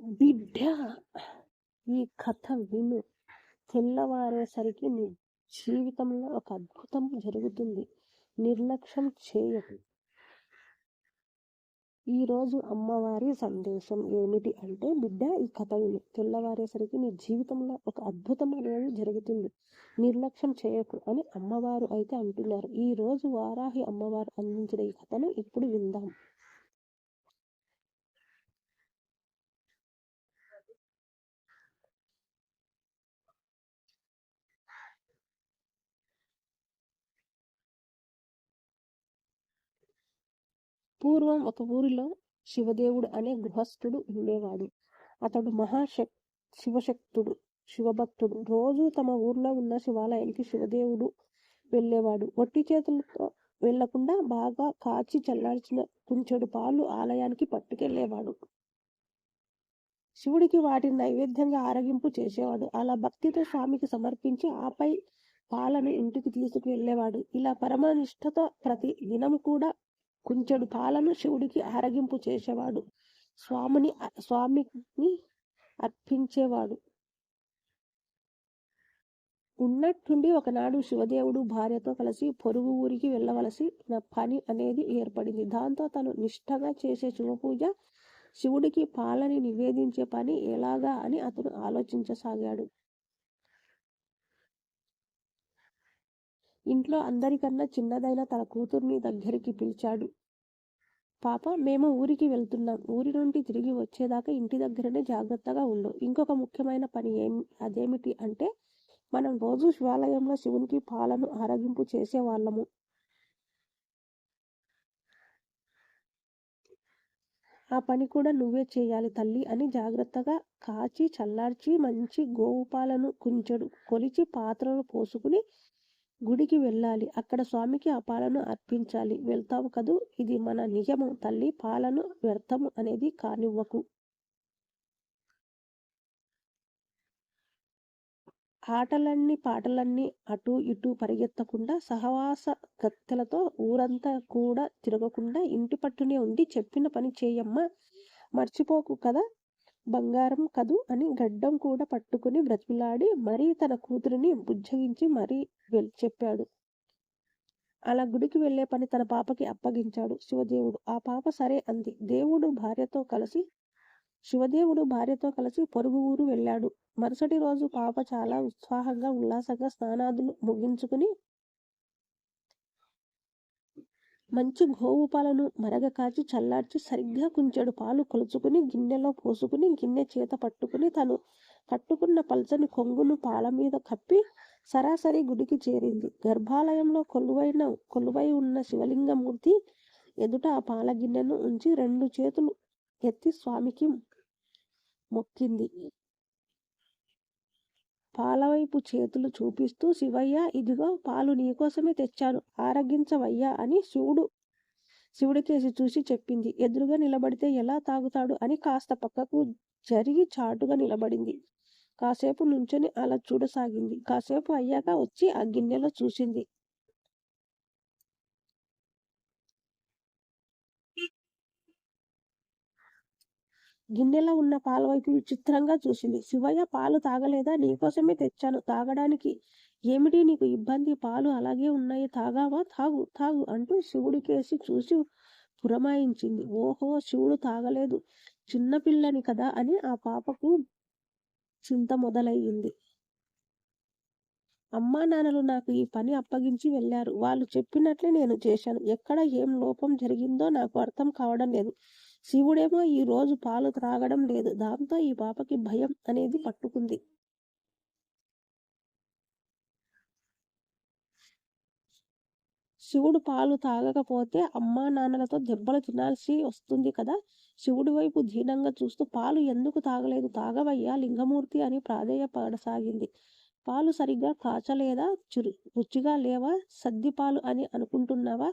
బిడ్డ ఈ కథ విను. తెల్లవారేసరికి నీ జీవితంలో ఒక అద్భుతం జరుగుతుంది. నిర్లక్ష్యం చేయకు. ఈరోజు అమ్మవారి సందేశం ఏమిటి అంటే బిడ్డ ఈ కథ విను. తెల్లవారేసరికి నీ జీవితంలో ఒక అద్భుతం అనేది జరుగుతుంది. నిర్లక్ష్యం చేయకు అని అమ్మవారు అయితే అంటున్నారు. ఈ రోజు వారాహి అమ్మవారు అందించిన ఈ కథను ఇప్పుడు విందాం. పూర్వం ఒక ఊరిలో శివదేవుడు అనే గృహస్థుడు ఉండేవాడు. అతడు మహాశక్ శివశక్తుడు శివభక్తుడు. రోజు తమ ఊర్లో ఉన్న శివాలయానికి శివదేవుడు వెళ్ళేవాడు. ఒట్టి చేతులతో వెళ్ళకుండా బాగా కాచి చల్లార్చిన కుంచెడు పాలు ఆలయానికి పట్టుకెళ్ళేవాడు శివుడికి వాటిని నైవేద్యంగా ఆరగింపు చేసేవాడు. అలా భక్తితో స్వామికి సమర్పించి ఆపై పాలను ఇంటికి తీసుకువెళ్ళేవాడు. ఇలా పరమనిష్టతో ప్రతి దినం కూడా కుంచెడు పాలను శివుడికి ఆరగింపు చేసేవాడు. స్వామిని స్వామిని అర్పించేవాడు. ఉన్నట్టుండి ఒకనాడు శివదేవుడు భార్యతో కలిసి పొరుగు ఊరికి వెళ్ళవలసిన పని అనేది ఏర్పడింది. దాంతో తను నిష్టగా చేసే శివపూజ శివుడికి పాలని నివేదించే పని ఎలాగా అని అతను ఆలోచించసాగాడు. ఇంట్లో అందరికన్నా చిన్నదైన తన కూతుర్ని దగ్గరికి పిలిచాడు. పాప మేము ఊరికి వెళ్తున్నాం. ఊరి నుండి తిరిగి వచ్చేదాకా ఇంటి దగ్గరనే జాగ్రత్తగా ఉండు. ఇంకొక ముఖ్యమైన పని ఏమి అదేమిటి అంటే మనం రోజు శివాలయంలో శివునికి పాలను ఆరగింపు చేసేవాళ్ళము. ఆ పని కూడా నువ్వే చేయాలి తల్లి అని జాగ్రత్తగా కాచి చల్లార్చి మంచి గోవు పాలను కుంచెడు కొలిచి పాత్రలో పోసుకుని గుడికి వెళ్ళాలి. అక్కడ స్వామికి ఆ పాలను అర్పించాలి. వెళ్తావు కదూ? ఇది మన నియమం తల్లి. పాలను వ్యర్థము అనేది కానివ్వకు. ఆటలన్నీ పాటలన్నీ అటు ఇటు పరిగెత్తకుండా సహవాస గత్తెలతో ఊరంతా కూడా తిరగకుండా ఇంటి పట్టునే ఉండి చెప్పిన పని చేయమ్మా. మర్చిపోకు కదా? బంగారం కదు అని గడ్డం కూడా పట్టుకుని బ్రతిమిలాడి మరీ తన కూతురిని బుజ్జగించి మరీ చెప్పాడు. అలా గుడికి వెళ్ళే పని తన పాపకి అప్పగించాడు శివదేవుడు. ఆ పాప సరే అంది. దేవుడు భార్యతో కలిసి శివదేవుడు భార్యతో కలిసి పొరుగు ఊరు వెళ్ళాడు. మరుసటి రోజు పాప చాలా ఉత్సాహంగా ఉల్లాసంగా స్నానాదులు ముగించుకుని మంచి గోవు పాలను మరగ కాచి చల్లార్చి సరిగ్గా కుంచెడు పాలు కొలుచుకుని గిన్నెలో పోసుకుని గిన్నె చేత పట్టుకుని తను కట్టుకున్న పల్చని కొంగును పాల మీద కప్పి సరాసరి గుడికి చేరింది. గర్భాలయంలో కొలువైన కొలువై ఉన్న శివలింగమూర్తి ఎదుట ఆ పాల గిన్నెను ఉంచి రెండు చేతులు ఎత్తి స్వామికి మొక్కింది. పాలవైపు చేతులు చూపిస్తూ శివయ్య ఇదిగో పాలు నీకోసమే తెచ్చాను ఆరగించవయ్యా అని శివుడు శివుడికేసి చూసి చెప్పింది. ఎదురుగా నిలబడితే ఎలా తాగుతాడు అని కాస్త పక్కకు జరిగి చాటుగా నిలబడింది. కాసేపు నుంచొని అలా చూడసాగింది. కాసేపు అయ్యాక వచ్చి ఆ గిన్నెలో చూసింది. గిన్నెలో ఉన్న పాల వైపు విచిత్రంగా చూసింది. శివయ్య పాలు తాగలేదా? నీకోసమే తెచ్చాను. తాగడానికి ఏమిటి నీకు ఇబ్బంది? పాలు అలాగే ఉన్నాయి. తాగావా? తాగు తాగు అంటూ శివుడికేసి చూసి పురమాయించింది. ఓహో శివుడు తాగలేదు. చిన్నపిల్లని కదా అని ఆ పాపకు చింత మొదలయ్యింది. అమ్మా నాన్నలు నాకు ఈ పని అప్పగించి వెళ్ళారు. వాళ్ళు చెప్పినట్లే నేను చేశాను. ఎక్కడ ఏం లోపం జరిగిందో నాకు అర్థం కావడం లేదు. శివుడేమో ఈ రోజు పాలు త్రాగడం లేదు. దాంతో ఈ పాపకి భయం అనేది పట్టుకుంది. శివుడు పాలు తాగకపోతే అమ్మా నాన్నలతో దెబ్బలు తినాల్సి వస్తుంది కదా. శివుడి వైపు దీనంగా చూస్తూ పాలు ఎందుకు తాగలేదు తాగవయ్యా లింగమూర్తి అని ప్రాధేయపడసాగింది. పాలు సరిగ్గా కాచలేదా? చురు రుచిగా లేవా? సద్ది పాలు అని అనుకుంటున్నావా?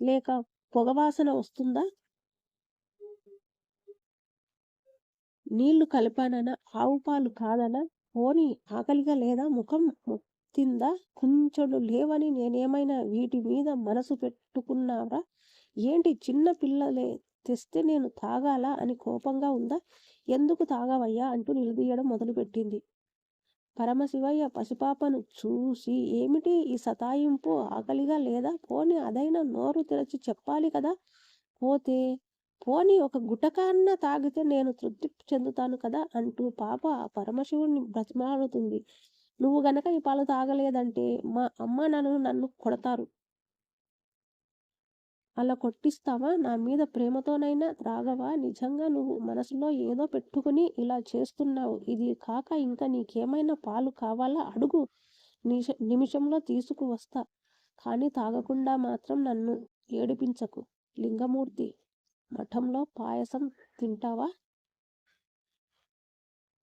లేక పొగవాసన వస్తుందా? నీళ్ళు కలిపాననా? ఆవు పాలు కాదనా? పోని ఆకలిగా లేదా? ముఖం తిందా కొంచెం లేవని నేనేమైనా వీటి మీద మనసు పెట్టుకున్నావా? ఏంటి చిన్న పిల్లలే తెస్తే నేను తాగాలా? అని కోపంగా ఉందా? ఎందుకు తాగవయ్యా? అంటూ నిలదీయడం మొదలుపెట్టింది. పరమశివయ్య పసిపాపను చూసి ఏమిటి ఈ సతాయింపు? ఆకలిగా లేదా? పోని అదైనా నోరు తెరచి చెప్పాలి కదా? పోతే పోని ఒక గుటకాన్న తాగితే నేను తృప్తి చెందుతాను కదా అంటూ పాప ఆ పరమశివుణ్ణి నువ్వు గనక ఈ పాలు తాగలేదంటే మా అమ్మ నన్ను నన్ను కొడతారు. అలా కొట్టిస్తావా? నా మీద ప్రేమతోనైనా త్రాగవా? నిజంగా నువ్వు మనసులో ఏదో పెట్టుకుని ఇలా చేస్తున్నావు. ఇది కాక ఇంకా నీకేమైనా పాలు కావాలా? అడుగు. నిష నిమిషంలో తీసుకువస్తా. కానీ తాగకుండా మాత్రం నన్ను ఏడిపించకు. లింగమూర్తి మఠంలో పాయసం తింటావా?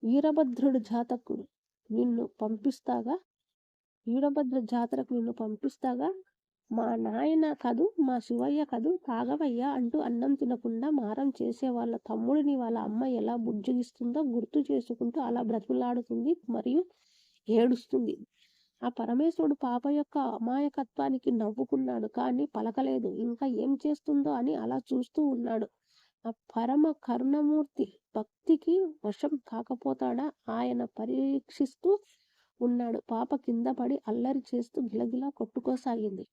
వీరభద్రుడు జాతకుడు నిన్ను పంపిస్తాగా? వీరభద్ర జాతరకు నిన్ను పంపిస్తాగా? మా నాయన కదు మా శివయ్య కదు తాగవయ్యా అంటూ అన్నం తినకుండా మారం చేసే వాళ్ళ తమ్ముడిని వాళ్ళ అమ్మ ఎలా బుజ్జగిస్తుందో గుర్తు చేసుకుంటూ అలా బ్రతుకులాడుతుంది మరియు ఏడుస్తుంది. ఆ పరమేశ్వరుడు పాప యొక్క అమాయకత్వానికి నవ్వుకున్నాడు. కానీ పలకలేదు. ఇంకా ఏం చేస్తుందో అని అలా చూస్తూ ఉన్నాడు. ఆ పరమ కరుణమూర్తి భక్తికి వశం కాకపోతాడా? ఆయన పరీక్షిస్తూ ఉన్నాడు. పాప కింద పడి అల్లరి చేస్తూ గిలగిలా కొట్టుకోసాగింది.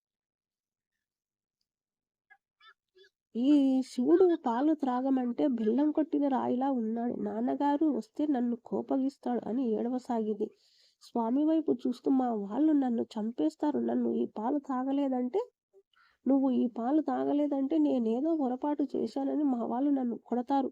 ఈ శివుడు పాలు త్రాగమంటే బెల్లం కొట్టిన రాయిలా ఉన్నాడు. నాన్నగారు వస్తే నన్ను కోపగిస్తాడు అని ఏడవసాగింది. స్వామి వైపు చూస్తూ మా వాళ్ళు నన్ను చంపేస్తారు. నన్ను ఈ పాలు తాగలేదంటే నువ్వు ఈ పాలు తాగలేదంటే నేనేదో పొరపాటు చేశానని మా వాళ్ళు నన్ను కొడతారు.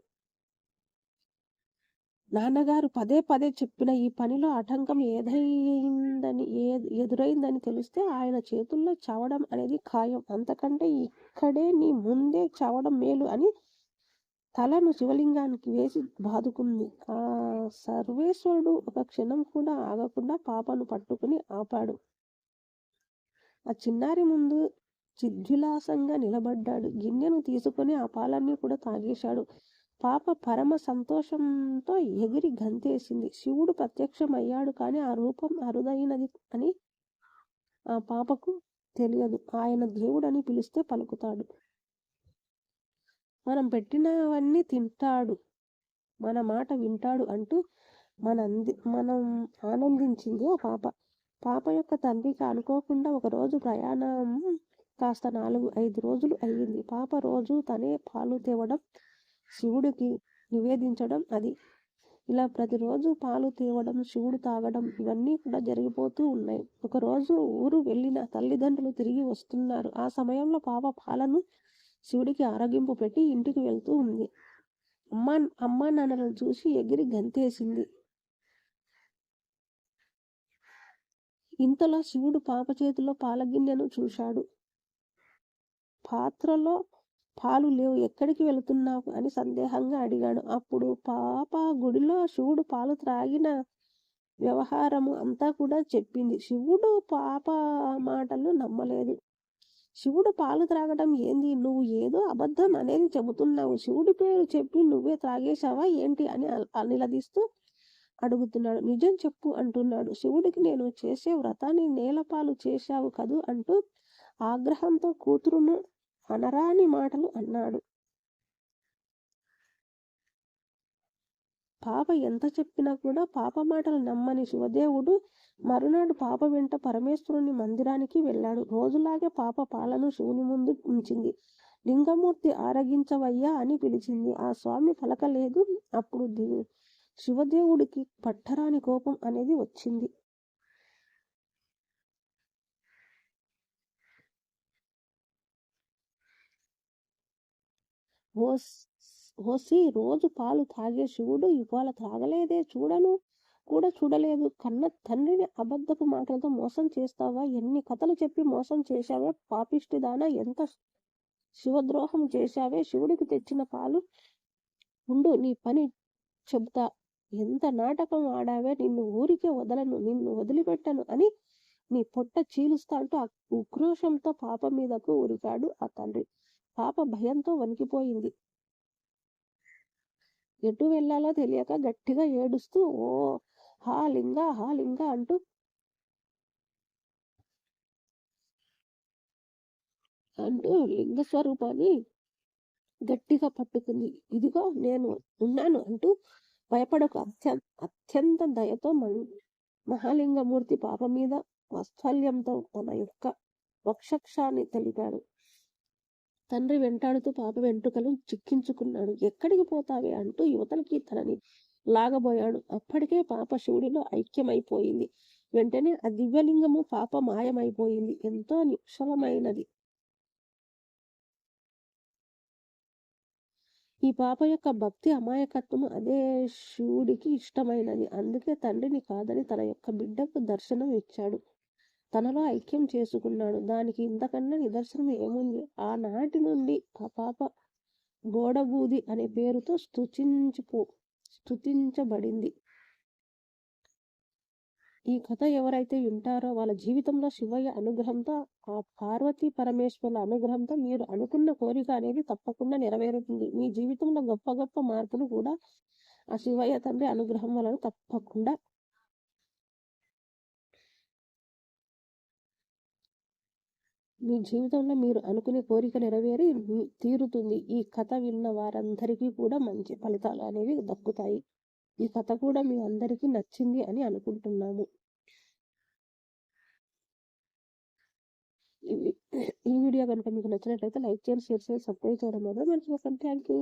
నాన్నగారు పదే పదే చెప్పిన ఈ పనిలో ఆటంకం ఏదైందని ఏ ఎదురైందని తెలిస్తే ఆయన చేతుల్లో చావడం అనేది ఖాయం. అంతకంటే ఇక్కడే నీ ముందే చావడం మేలు అని తలను శివలింగానికి వేసి బాదుకుంది. ఆ సర్వేశ్వరుడు ఒక క్షణం కూడా ఆగకుండా పాపను పట్టుకుని ఆపాడు. ఆ చిన్నారి ముందు చిద్విలాసంగా నిలబడ్డాడు. గిన్నెను తీసుకుని ఆ పాలన్నీ కూడా తాగేశాడు. పాప పరమ సంతోషంతో ఎగిరి గంతేసింది. శివుడు ప్రత్యక్షమయ్యాడు కానీ ఆ రూపం అరుదైనది అని ఆ పాపకు తెలియదు. ఆయన దేవుడని పిలిస్తే పలుకుతాడు. మనం పెట్టినవన్నీ తింటాడు. మన మాట వింటాడు అంటూ మన అంది మనం ఆనందించింది ఆ పాప. పాప యొక్క తండ్రికి అనుకోకుండా ఒకరోజు ప్రయాణం కాస్త నాలుగు ఐదు రోజులు అయ్యింది. పాప రోజు తనే పాలు తేవడం శివుడికి నివేదించడం అది. ఇలా ప్రతిరోజు పాలు తేవడం శివుడు తాగడం ఇవన్నీ కూడా జరిగిపోతూ ఉన్నాయి. ఒకరోజు ఊరు వెళ్ళిన తల్లిదండ్రులు తిరిగి వస్తున్నారు. ఆ సమయంలో పాప పాలను శివుడికి ఆరోగింపు పెట్టి ఇంటికి వెళ్తూ ఉంది. అమ్మా అమ్మా నాన్నలను చూసి ఎగిరి గంతేసింది. ఇంతలో శివుడు పాప చేతిలో పాల గిన్నెను చూశాడు. పాత్రలో పాలు లేవు ఎక్కడికి వెళుతున్నావు అని సందేహంగా అడిగాడు. అప్పుడు పాప గుడిలో శివుడు పాలు త్రాగిన వ్యవహారము అంతా కూడా చెప్పింది. శివుడు పాప మాటలు నమ్మలేదు. శివుడు పాలు త్రాగడం ఏంది? నువ్వు ఏదో అబద్ధం అనేది చెబుతున్నావు. శివుడి పేరు చెప్పి నువ్వే త్రాగేశావా ఏంటి అని నిలదీస్తూ అడుగుతున్నాడు. నిజం చెప్పు అంటున్నాడు. శివుడికి నేను చేసే వ్రతాన్ని నేలపాలు చేశావు కదూ అంటూ ఆగ్రహంతో కూతురును అనరాని మాటలు అన్నాడు. పాప ఎంత చెప్పినా కూడా పాప మాటలు నమ్మని శివదేవుడు మరునాడు పాప వెంట పరమేశ్వరుని మందిరానికి వెళ్ళాడు. రోజులాగే పాప పాలను శివుని ముందు ఉంచింది. లింగమూర్తి ఆరగించవయ్యా అని పిలిచింది. ఆ స్వామి పలకలేదు. అప్పుడు శివదేవుడికి పట్టరాని కోపం అనేది వచ్చింది. ఓసి రోజు పాలు తాగే శివుడు ఇవాళ తాగలేదే చూడను. కూడా చూడలేదు. కన్న తండ్రిని అబద్ధపు మాటలతో మోసం చేస్తావా? ఎన్ని కథలు చెప్పి మోసం చేశావే? పాపిష్టిదానా? ఎంత శివద్రోహం చేశావే? శివుడికి తెచ్చిన పాలు ఉండు నీ పని చెబుతా ఎంత నాటకం ఆడావే? నిన్ను ఊరికే వదలను నిన్ను వదిలిపెట్టను అని నీ పొట్ట చీలుస్తా అంటూ ఆ ఉక్రోషంతో పాప మీదకు ఉరికాడు ఆ తండ్రి. పాప భయంతో వణికిపోయింది. ఎటు వెళ్ళాలో తెలియక గట్టిగా ఏడుస్తూ ఓ హా లింగ హా లింగ అంటూ అంటూ లింగ స్వరూపాన్ని గట్టిగా పట్టుకుంది. ఇదిగో నేను ఉన్నాను అంటూ భయపడకు అత్యంత అత్యంత దయతో మహాలింగమూర్తి పాప మీద వాత్సల్యంతో తన యొక్క వక్షక్షాన్ని తెలిపాడు. తండ్రి వెంటాడుతూ పాప వెంట్రుకలు చిక్కించుకున్నాడు. ఎక్కడికి పోతావే? అంటూ యువతలకి తనని లాగబోయాడు. అప్పటికే పాప శివుడిలో ఐక్యమైపోయింది. వెంటనే ఆ దివ్యలింగము పాప మాయమైపోయింది. ఎంతో నిక్షలమైనది ఈ పాప యొక్క భక్తి అమాయకత్వము అదే శివుడికి ఇష్టమైనది. అందుకే తండ్రిని కాదని తన యొక్క బిడ్డకు దర్శనం ఇచ్చాడు తనలో ఐక్యం చేసుకున్నాడు. దానికి ఇంతకన్నా నిదర్శనం ఏముంది? ఆనాటి నుండి ఆ పాప గోడబూది అనే పేరుతో స్తుతించిపో స్తుతించబడింది. ఈ కథ ఎవరైతే వింటారో వాళ్ళ జీవితంలో శివయ్య అనుగ్రహంతో ఆ పార్వతీ పరమేశ్వరుల అనుగ్రహంతో మీరు అనుకున్న కోరిక అనేది తప్పకుండా నెరవేరుతుంది. మీ జీవితంలో గొప్ప గొప్ప మార్పులు కూడా ఆ శివయ్య తండ్రి అనుగ్రహం వలన తప్పకుండా మీ జీవితంలో మీరు అనుకునే కోరిక నెరవేరి తీరుతుంది. ఈ కథ విన్న వారందరికీ కూడా మంచి ఫలితాలు అనేవి దక్కుతాయి. ఈ కథ కూడా మీ అందరికీ నచ్చింది అని అనుకుంటున్నాము. ఈ ఈ వీడియో కనుక మీకు నచ్చినట్లయితే లైక్ చేయండి షేర్ చేయండి సబ్స్క్రైబ్ చేయడం మాత్రం మర్చిపోకండి. Thank you.